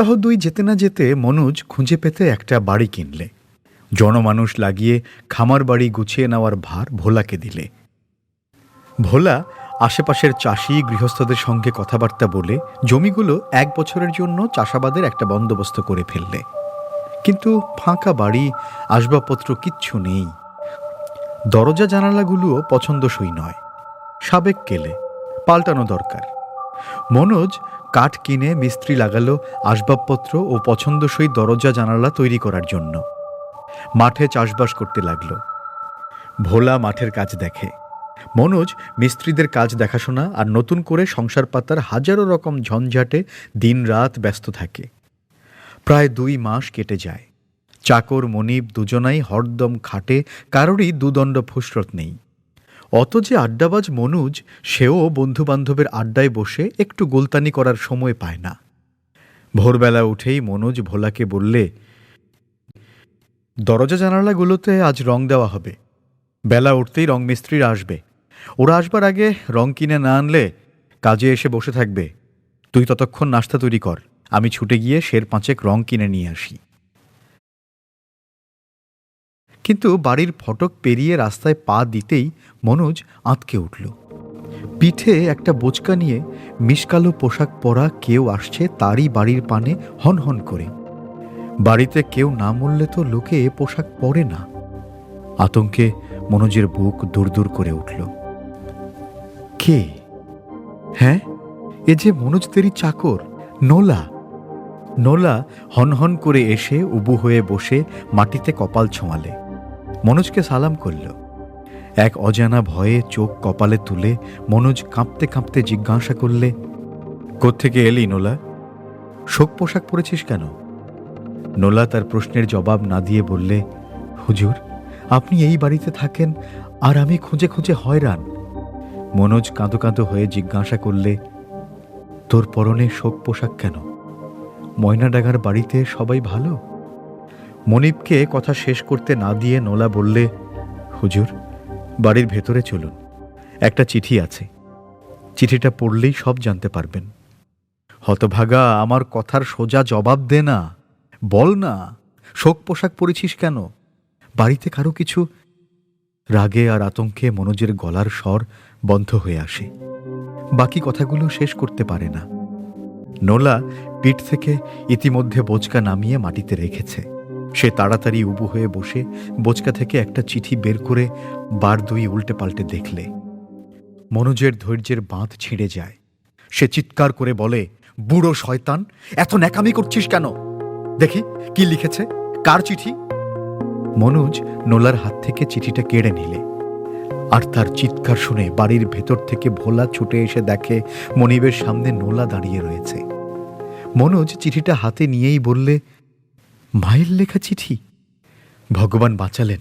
সপ্তাহ দুই যেতে না যেতে মনোজ খুঁজে পেতে একটা বাড়ি কিনলে। জনমানুষ লাগিয়ে খামার বাড়ি গুছিয়ে নেওয়ার ভার ভোলাকে দিলে। ভোলা আশেপাশের চাষি গৃহস্থদের সঙ্গে কথাবার্তা বলে জমিগুলো এক বছরের জন্য চাষাবাদের একটা বন্দোবস্ত করে ফেললে। কিন্তু ফাঁকা বাড়ি, আসবাবপত্র কিচ্ছু নেই। দরজা জানালাগুলোও পছন্দসই নয়। সাবেক কেলে, পাল্টানো দরকার। মনোজ কাঠ কিনে মিস্ত্রি লাগালো, আসবাবপত্র ও পছন্দসই দরজা জানালা তৈরি করার জন্য। মাঠে চাষবাস করতে লাগল। ভোলা মাঠের কাজ দেখে। মনোজ, মিস্ত্রিদের কাজ দেখাশোনা আর নতুন করে সংসার পাতার হাজারো রকম ঝঞ্ঝাটে দিনরাত ব্যস্ত থাকে। প্রায় দুই মাস কেটে যায়। চাকর, মনিব দুজনাই হরদম খাটে, কারোরই দুদণ্ড ফুসরত নেই। অত যে আড্ডাবাজ মনুজ, সেও বন্ধুবান্ধবের আড্ডায় বসে একটু গোলতানি করার সময় পায় না। ভোরবেলা উঠেই মনোজ ভোলাকে বললে, দরজা জানালাগুলোতে আজ রং দেওয়া হবে। বেলা উঠতেই রং মিস্ত্রিরা আসবে। ওরা আসবার আগে রং কিনে না আনলে কাজে এসে বসে থাকবে। তুই ততক্ষণ নাস্তা তৈরি কর। আমি ছুটে গিয়ে শের পাঁচেক রং কিনে নিয়ে আসি। কিন্তু বাড়ির ফটক পেরিয়ে রাস্তায় পা দিতেই মনোজ আঁতকে উঠল। পিঠে একটা বোচকা নিয়ে মিসকালো পোশাক পরা কেউ আসছে তারই বাড়ির পানে হন হন করে। বাড়িতে কেউ না মরলে তো লোকে পোশাক পরে না। আতঙ্কে মনোজের বুক দূর দূর করে উঠল। কে? হ্যাঁ? এ যে মনোজদেরই চাকর, নোলা। নোলা হনহন করে এসে উবু হয়ে বসে মাটিতে কপাল ছোঁয়ালে। মনোজকে সালাম করল। এক অজানা ভয়ে চোখ কপালে তুলে মনোজ কাঁপতে কাঁপতে জিজ্ঞাসা করলে, কোত্থেকে এলি নোলা? শোক পোশাক পরেছিস কেন? নোলা তার প্রশ্নের জবাব না দিয়ে বললে, হুজুর, আপনি এই বাড়িতে থাকেন আর আমি খুঁজে খুঁজে হয়রান। মনোজ কাঁদো কাঁদো হয়ে জিজ্ঞাসা করলে, তোর পরনে শোক পোশাক কেন? ময়নাডাঙ্গার বাড়িতে সবাই ভালো? মনিবকে কথা শেষ করতে না দিয়ে নোলা বললে, হুজুর, বাড়ির ভেতরে চলুন। একটা চিঠি আছে। চিঠিটা পড়লেই সব জানতে পারবেন। হতভাগা, আমার কথার সোজা জবাব দে না। বল না। শোক পোশাক পরেছিস কেন? বাড়িতে কারও কিছু? রাগে আর আতঙ্কে মনোজের গলার স্বর বন্ধ হয়ে আসে। বাকি কথাগুলো শেষ করতে পারে না। নোলা পিঠ থেকে ইতিমধ্যে বোচকা নামিয়ে মাটিতে রেখেছে। সে তাড়াতাড়ি উবু হয়ে বসে বোচকা থেকে একটা চিঠি বের করে বার দুই উল্টে পাল্টে দেখলে। মনোজের ধৈর্যের বাঁধ ছিঁড়ে যায়। সে চিৎকার করে বলে, বুড়ো শয়তান, এত ন্যাকামি করছিস কেন? দেখি, কি লিখেছে? কার চিঠি? মনোজ নোলার হাত থেকে চিঠিটা কেড়ে নিলে। আর তার চিৎকার শুনে বাড়ির ভেতর থেকে ভোলা ছুটে এসে দেখে মনিবের সামনে নোলা দাঁড়িয়ে রয়েছে। মনোজ চিঠিটা হাতে নিয়েই বললে মায়ের লেখা চিঠি? ভগবান বাঁচালেন।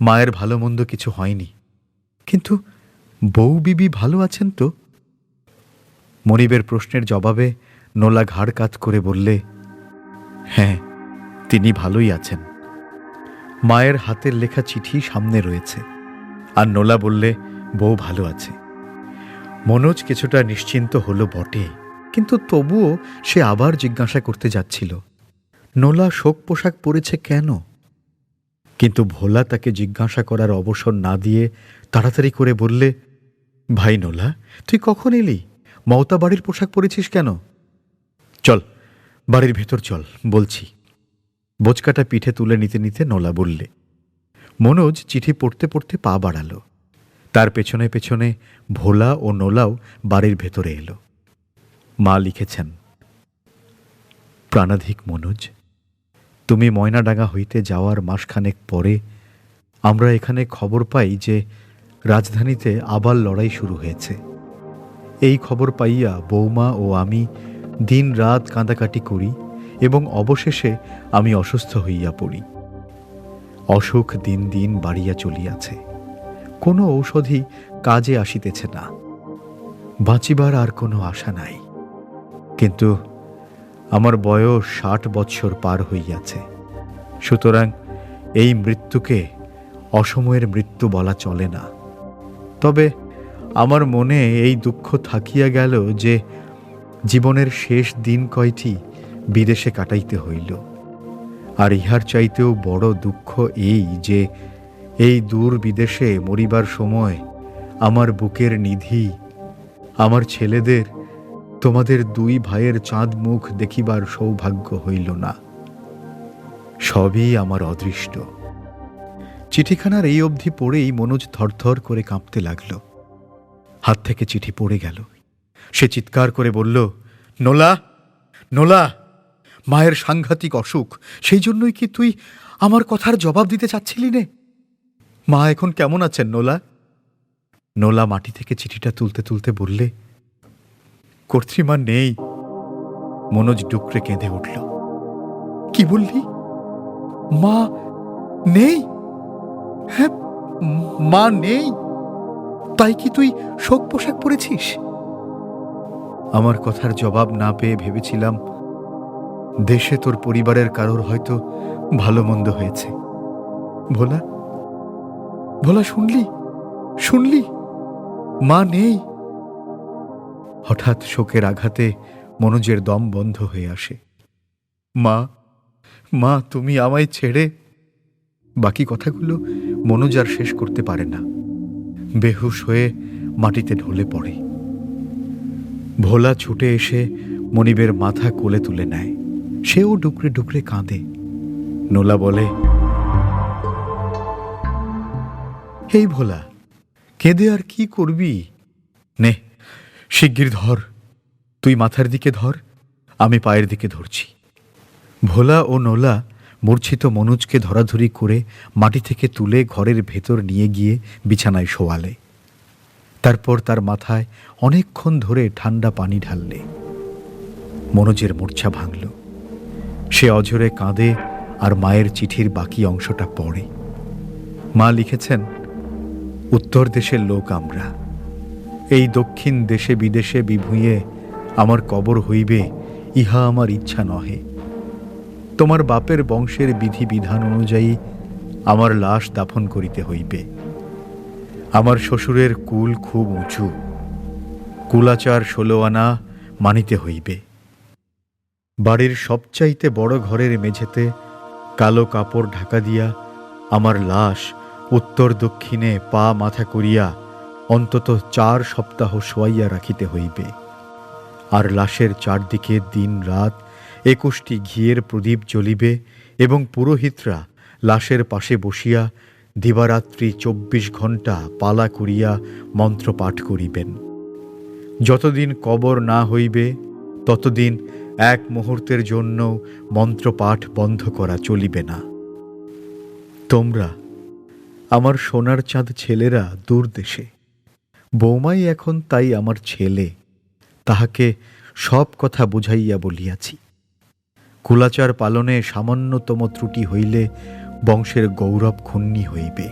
মায়ের ভালো মন্দ কিছু হয়নি। কিন্তু বউ বিবি ভালো আছেন তো? মনিবের প্রশ্নের জবাবে নোলা ঘাড় কাত করে বললে হ্যাঁ তিনি ভালোই আছেন। মায়ের হাতের লেখা চিঠি সামনে রয়েছে। আর নোলা বললে, বউ ভালো আছে। মনোজ কিছুটা নিশ্চিন্ত হলো বটে। কিন্তু তবুও সে আবার জিজ্ঞাসা করতে যাচ্ছিল নোলা শোক পোশাক পরেছে কেন? কিন্তু ভোলা তাকে জিজ্ঞাসা করার অবসর না দিয়ে তাড়াতাড়ি করে বললে, ভাই নোলা, তুই কখন এলি? মমতা বাড়ির পোশাক পরেছিস কেন? চল, বাড়ির ভেতর চল, বলছি। বোচকাটা পিঠে তুলে নিতে নিতে নোলা বললে। মনোজ চিঠি পড়তে পড়তে পা বাড়ালো। তার পেছনে পেছনে ভোলা ও নোলাও বাড়ির ভেতরে এলো। মা লিখেছেন, প্রাণাধিক মনোজ তুমি ময়নাডাঙ্গা হইতে যাওয়ার মাসখানেক পরে আমরা এখানে খবর পাই যে রাজধানীতে আবার লড়াই শুরু হয়েছে। এই খবর পাইয়া বৌমা ও আমি দিন রাত কাঁদাকাটি করি এবং অবশেষে আমি অসুস্থ হইয়া পড়ি। অসুখ দিন দিন বাড়িয়া চলিয়াছে। কোনো ঔষধই কাজে আসিতেছে না। বাঁচিবার আর কোনো আশা নাই। কিন্তু আমার বয়স ষাট বৎসর পার হইয়াছে। সুতরাং এই মৃত্যুকে অসময়ের মৃত্যু বলা চলে না। তবে আমার মনে এই দুঃখ থাকিয়া গেল যে জীবনের শেষ দিন কয়টি বিদেশে কাটাইতে হইল। আর ইহার চাইতেও বড় দুঃখ এই যে এই দূর বিদেশে মরিবার সময় আমার বুকের নিধি, আমার ছেলেদের তোমাদের দুই ভাইয়ের চাঁদ মুখ দেখিবার সৌভাগ্য হইল না। সবই আমার অদৃষ্ট। চিঠিখানার এই অবধি পড়েই মনোজ থরথর করে কাঁপতে লাগল। হাত থেকে চিঠি পড়ে গেল। সে চিৎকার করে বলল, নোলা নোলা, মায়ের সাংঘাতিক অসুখ, সেই জন্যই কি তুই আমার কথার জবাব দিতে চাচ্ছিলি নে? মা এখন কেমন আছেন নোলা? নোলা মাটি থেকে চিঠিটা তুলতে তুলতে বললে কর্তৃমা নেই। মনোজ ডুকরে কেঁদে উঠল। কি বললি? মা নেই? হ্যাঁ মা নেই। তাই কি তুই শোক পোশাক পরেছিস? আমার কথার জবাব না পেয়ে ভেবেছিলাম, দেশে তোর পরিবারের কারোর হয়তো ভালো মন্দ হয়েছে। ভোলা ভোলা শুনলি? শুনলি? মা নেই। হঠাৎ শোকের আঘাতে মনোজের দম বন্ধ হয়ে আসে। মা মা, তুমি আমায় ছেড়ে। বাকি কথাগুলো মনোজ আর শেষ করতে পারে না। বেহুশ হয়ে মাটিতে ঢলে পড়ে। ভোলা ছুটে এসে মনিবের মাথা কোলে তুলে নেয়। সেও ডুকরে ডুকরে কাঁদে। নোলা বলে এই ভোলা, কেঁদে আর কি করবি? নে শিগগির ধর। তুই মাথার দিকে ধর, আমি পায়ের দিকে ধরছি। ভোলা ও নোলা মূর্ছিত মনোজকে ধরাধরি করে মাটি থেকে তুলে ঘরের ভেতর নিয়ে গিয়ে বিছানায় শোয়ালে। তারপর তার মাথায় অনেকক্ষণ ধরে ঠান্ডা পানি ঢাললে। মনোজের মূর্ছা ভাঙল। সে অঝরে কাঁদে আর মায়ের চিঠির বাকি অংশটা পড়ে। মা লিখেছেন, উত্তর দেশের লোক আমরা। এই দক্ষিণ দেশে বিদেশে বিভুঁয়ে আমার কবর হইবে, ইহা আমার ইচ্ছা নহে। তোমার বাপের বংশের বিধি বিধান অনুযায়ী আমার লাশ দাফন করিতে হইবে। আমার শ্বশুরের কুল খুব উঁচু, কুলাচার ষোলো আনা মানিতে হইবে। বাড়ির সবচাইতে বড় ঘরের মেঝেতে কালো কাপড় ঢাকা দিয়া আমার লাশ উত্তর দক্ষিণে পা মাথা করিয়া অন্তত চার সপ্তাহ শোয়াইয়া রাখিতে হইবে। আর লাশের চারদিকে দিন রাত একুশটি ঘিয়ের প্রদীপ জ্বলিবে এবং পুরোহিতরা লাশের পাশে বসিয়া দিবারাত্রি চব্বিশ ঘণ্টা পালা করিয়া মন্ত্র পাঠ করিবেন। যতদিন কবর না হইবে, ততদিন এক মুহূর্তের জন্য মন্ত্রপাঠ বন্ধ করা চলিবে না। তোমরা, আমার সোনার চাঁদ ছেলেরা দূর দেশে। বৌমাই এখন তাই আমার ছেলে, তাহাকে সব কথা বুঝাইয়া বলিয়াছি। কুলাচার পালনে সামান্যতম ত্রুটি হইলে বংশের গৌরব ক্ষুণ্ণি হইবে।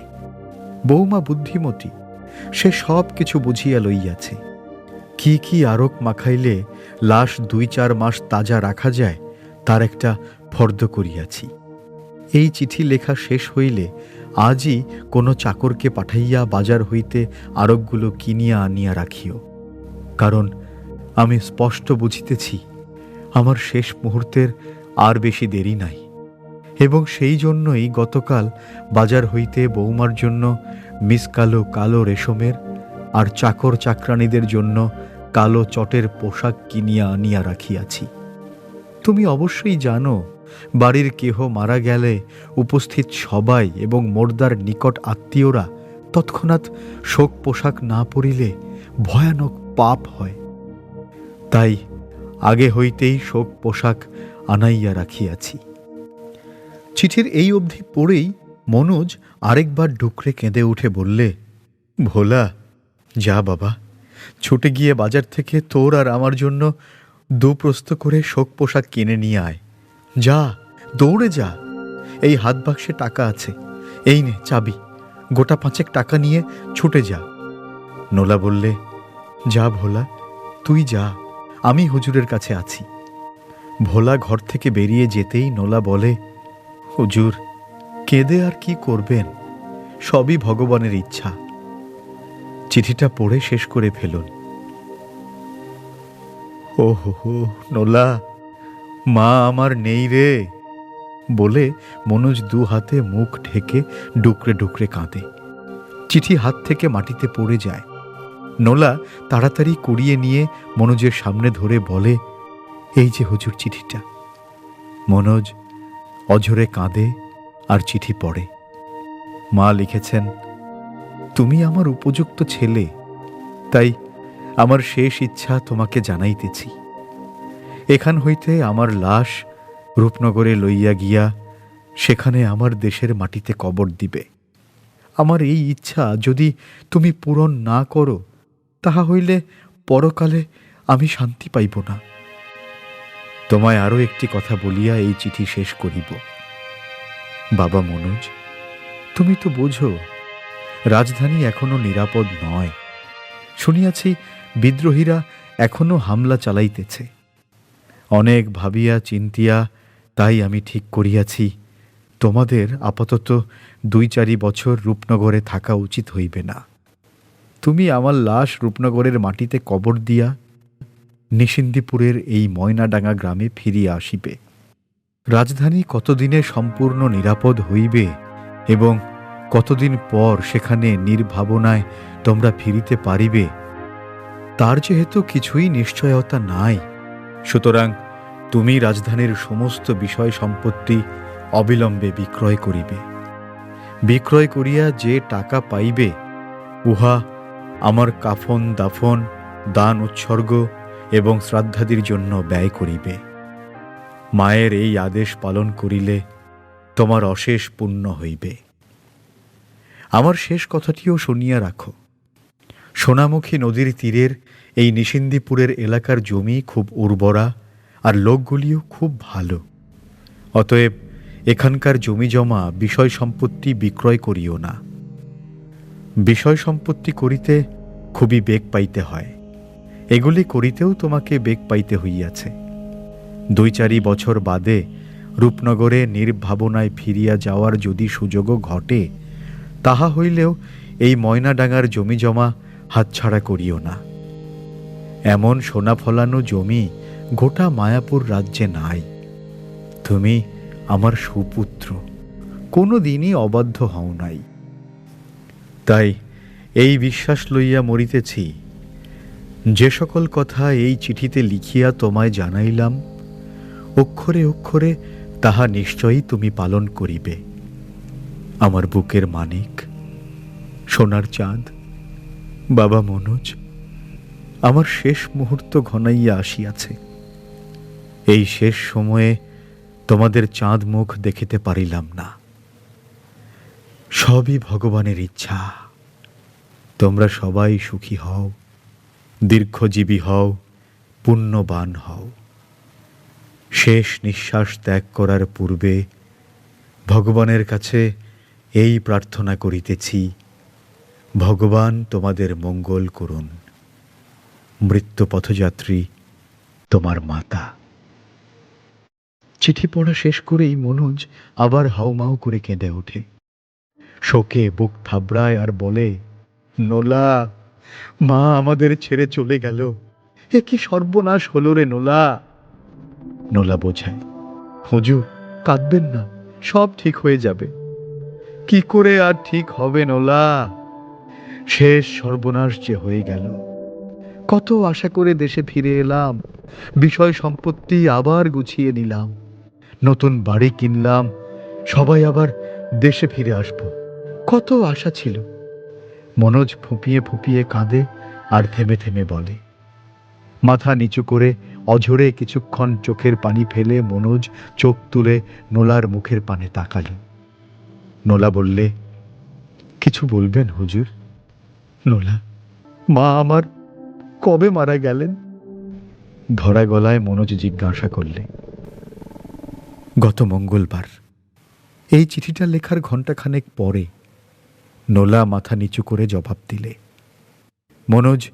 বৌমা বুদ্ধিমতী, সে সব কিছু বুঝিয়া লইয়াছে। কি কি আরক মাখাইলে লাশ দুই চার মাস তাজা রাখা যায়, তার একটা ফর্দ করিয়াছি। এই চিঠি লেখা শেষ হইলে আজই কোনো চাকরকে পাঠাইয়া বাজার হইতে আরকগুলো কিনিয়া আনিয়া রাখিও। কারণ আমি স্পষ্ট বুঝিতেছি, আমার শেষ মুহূর্তের আর বেশি দেরি নাই। এবং সেই জন্যই গতকাল বাজার হইতে বৌমার জন্য মিস কালো কালো রেশমের আর চাকর চাকরানীদের জন্য কালো চটের পোশাক কিনিয়া আনিয়া রাখিয়াছি। তুমি অবশ্যই জানো বাড়ির কেহ মারা গেলে উপস্থিত সবাই এবং মোর্দার নিকট আত্মীয়রা তৎক্ষণাৎ শোক পোশাক না পরিলে ভয়ানক পাপ হয়। তাই আগে হইতেই শোক পোশাক আনাইয়া রাখিয়াছি। চিঠির এই অবধি পড়েই মনোজ আরেকবার ডুকরে কেঁদে উঠে বললে, ভোলা, যা বাবা, ছুটে গিয়ে বাজার থেকে তোর আর আমার জন্য দুপ্রস্ত করে শোক পোশাক কিনে নিয়ে আয়। যা, দৌড়ে যা। এই হাত বাক্সে টাকা আছে। এই নে চাবি। গোটা পাঁচেক টাকা নিয়ে ছুটে যা। নোলা বললে, যা ভোলা, তুই যা। আমি হুজুরের কাছে আছি। ভোলা ঘর থেকে বেরিয়ে যেতেই নোলা বলে, হুজুর, কেঁদে আর কি করবেন? সবই ভগবানের ইচ্ছা। চিঠিটা পড়ে শেষ করে ফেলুন। ও হো হো নোলা! মা আমার নেই রে। বলে মনোজ দু হাতে মুখ ঢেকে ডুকরে ডুকরে কাঁদে। চিঠি হাত থেকে মাটিতে পড়ে যায়। নোলা তাড়াতাড়ি কুড়িয়ে নিয়ে মনোজের সামনে ধরে বলে, এই যে হুজুর চিঠিটা। মনোজ অঝরে কাঁদে আর চিঠি পড়ে। মা লিখেছেন, তুমি আমার উপযুক্ত ছেলে, তাই আমার শেষ ইচ্ছা তোমাকে জানাইতেছি। এখান হইতে আমার লাশ রূপনগরে লইয়া গিয়া সেখানে আমার দেশের মাটিতে কবর দিবে। আমার এই ইচ্ছা যদি তুমি পূরণ না করো, তাহা হইলে পরকালে আমি শান্তি পাইব না। তোমায় আরও একটি কথা বলিয়া এই চিঠি শেষ করিব। বাবা মনোজ, তুমি তো বোঝো, রাজধানী এখনও নিরাপদ নয়। শুনিয়াছি বিদ্রোহীরা এখনও হামলা চালাইতেছে। অনেক ভাবিয়া চিন্তিয়া, তাই আমি ঠিক করিয়াছি। তোমাদের আপাতত দুই চারি বছর রূপনগরে থাকা উচিত হইবে না। তুমি আমার লাশ রূপনগরের মাটিতে কবর দিয়া নিশিন্দিপুরের এই ময়নাডাঙ্গা গ্রামে ফিরিয়া আসিবে। রাজধানী কতদিনে সম্পূর্ণ নিরাপদ হইবে এবং কতদিন পর সেখানে নির্ভাবনায় তোমরা ফিরিতে পারিবে, তার যেহেতু কিছুই নিশ্চয়তা নাই। সুতরাং তুমি রাজধানীর সমস্ত বিষয় সম্পত্তি অবিলম্বে বিক্রয় করিবে। বিক্রয় করিয়া যে টাকা পাইবে, উহা আমার কাফন, দাফন, দান উৎসর্গ এবং শ্রাদ্ধাদির জন্য ব্যয় করিবে। মায়ের এই আদেশ পালন করিলে তোমার অশেষ পুণ্য হইবে। আমার শেষ কথাটিও শুনিয়া রাখো। সোনামুখী নদীর তীরের এই নিশিন্দিপুরের এলাকার জমি খুব উর্বরা আর লোকগুলিও খুব ভালো। অতএব এখানকার জমি জমা বিষয় সম্পত্তি বিক্রয় করিও না। বিষয় সম্পত্তি করিতে খুবই বেগ পাইতে হয়। এগুলি করিতেও তোমাকে বেগ পাইতে হইয়াছে। দুই চারি বছর বাদে রূপনগরে নির্ভাবনায় ফিরিয়া যাওয়ার যদি সুযোগও ঘটে, তাহা হইলেও এই ময়নাডাঙ্গার জমি জমা হাতছাড়া করিও না। এমন সোনা ফলানো জমি গোটা মায়াপুর রাজ্যে নাই। তুমি আমার সুপুত্র কোনো দিনই অবাধ্য হও নাই। তাই এই বিশ্বাস লইয়া মরিতেছি। যে সকল কথা এই চিঠিতে লিখিয়া তোমায় জানাইলাম, অক্ষরে অক্ষরে তাহা নিশ্চয়ই তুমি পালন করিবে। আমার বুকের মানিক, সোনার চাঁদ, বাবা মনোজ, আমার শেষ মুহূর্ত ঘনাইয়া আসিয়াছে। এই শেষ সময়ে তোমাদের চাঁদ মুখ দেখিতে পারিলাম না। সবই ভগবানের ইচ্ছা। তোমরা সবাই সুখী হও, দীর্ঘজীবী হও, পুণ্যবান হও। শেষ নিঃশ্বাস ত্যাগ করার পূর্বে ভগবানের কাছে এই প্রার্থনা করিতেছি, ভগবান তোমাদের মঙ্গল করুন। মৃত্যু পথযাত্রী তোমার মাতা। চিঠি পড়া শেষ করেই মনোজ আবার হাউমাউ করে কেঁদে ওঠে। শোকে বুক থাবড়ায় আর বলে, নোলা, মা আমাদের ছেড়ে চলে গেল। এ কি সর্বনাশ হলো রে নোলা? নোলা বোঝায়, হুজুর, কাঁদবেন না, সব ঠিক হয়ে যাবে। কি করে আর ঠিক হবে নোলা? শেষ সর্বনাশ যে হয়ে গেল। কত আশা করে দেশে ফিরে এলাম, বিষয় সম্পত্তি আবার গুছিয়ে নিলাম। নতুন বাড়ি কিনলাম, সবাই আবার দেশে ফিরে আসব। কত আশা ছিল। মনোজ ফুপিয়ে ফুপিয়ে কাঁদে আর থেমে থেমে বলে। মাথা নিচু করে অঝরে কিছুক্ষণ চোখের পানি ফেলে মনোজ চোখ তুলে নোলার মুখের পানে তাকাল। নোলা বললে, কিছু বলবেন হুজুর? নোলা, মা আমার কবে মারা গেলেন? ধরা গলায় মনোজ জিজ্ঞাসা করলে গত মঙ্গলবার। এই চিঠিটা লেখার ঘণ্টাখানেক পরে নোলা মাথা নিচু করে জবাব দিলে। মনোজ,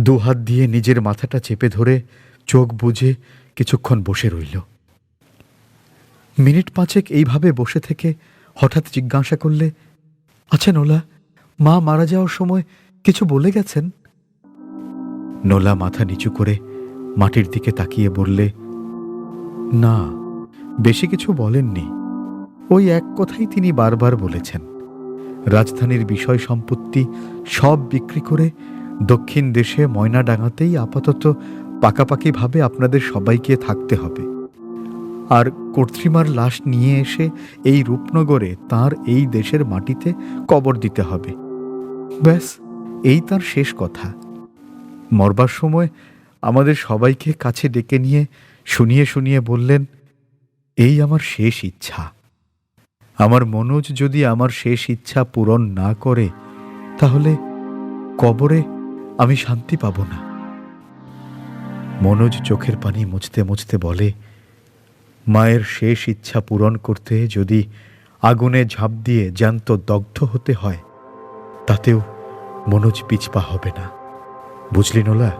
দুহাত দিয়ে নিজের মাথাটা চেপে ধরে চোখ বুজে কিছুক্ষণ বসে রইল। মিনিট পাঁচেক এইভাবে বসে থেকে হঠাৎ জিজ্ঞাসা করলে আচ্ছা নোলা, মা মারা যাওয়ার সময় কিছু বলে গেছেন? নোলা মাথা নিচু করে মাটির দিকে তাকিয়ে বললে, না বেশি কিছু বলেননি। ওই এক কথাই তিনি বারবার বলেছেন। রাজধানীর বিষয় সম্পত্তি সব বিক্রি করে দক্ষিণ দেশে ময়নাডাঙ্গাতেই আপাতত পাকাপাকিভাবে আপনাদের সবাইকে থাকতে হবে। আর কর্তৃমার লাশ নিয়ে এসে এই রূপনগরে তার এই দেশের মাটিতে কবর দিতে হবে। ব্যাস, এই তার শেষ কথা। মরবার সময় আমাদের সবাইকে কাছে ডেকে নিয়ে শুনিয়ে শুনিয়ে বললেন এই আমার শেষ ইচ্ছা। আমার মনোজ যদি আমার শেষ ইচ্ছা পূরণ না করে, তাহলে কবরে আমি শান্তি পাব না। মনোজ চোখের পানি মুছতে মুছতে বলে, মায়ের শেষ ইচ্ছা পূরণ করতে যদি আগুনে ঝাঁপ দিয়ে জ্যান্ত দগ্ধ হতে হয়, তাতেও মনোজ পিছপা হবে না। বুঝলি নোলা?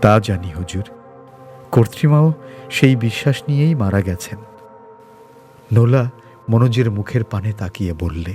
তা জানি হুজুর। কর্তৃমাও সেই বিশ্বাস নিয়েই মারা গেছেন। নোলা মনোজের মুখের পানে তাকিয়ে বললে